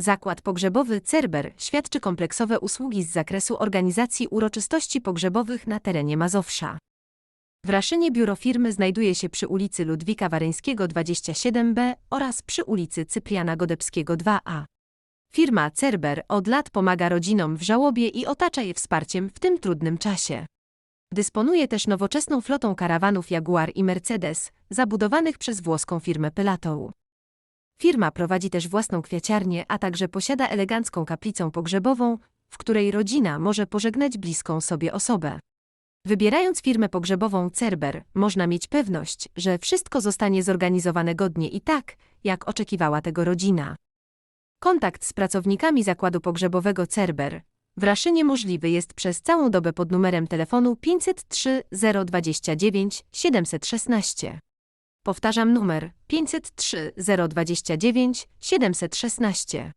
Zakład pogrzebowy Cerber świadczy kompleksowe usługi z zakresu organizacji uroczystości pogrzebowych na terenie Mazowsza. W Raszynie biuro firmy znajduje się przy ulicy Ludwika Waryńskiego 27b oraz przy ulicy Cypriana Godebskiego 2a. Firma Cerber od lat pomaga rodzinom w żałobie i otacza je wsparciem w tym trudnym czasie. Dysponuje też nowoczesną flotą karawanów Jaguar i Mercedes, zabudowanych przez włoską firmę Pelatou. Firma prowadzi też własną kwiaciarnię, a także posiada elegancką kaplicę pogrzebową, w której rodzina może pożegnać bliską sobie osobę. Wybierając firmę pogrzebową Cerber, można mieć pewność, że wszystko zostanie zorganizowane godnie i tak, jak oczekiwała tego rodzina. Kontakt z pracownikami zakładu pogrzebowego Cerber w Raszynie możliwy jest przez całą dobę pod numerem telefonu 503 029 716. Powtarzam numer 503 029 716.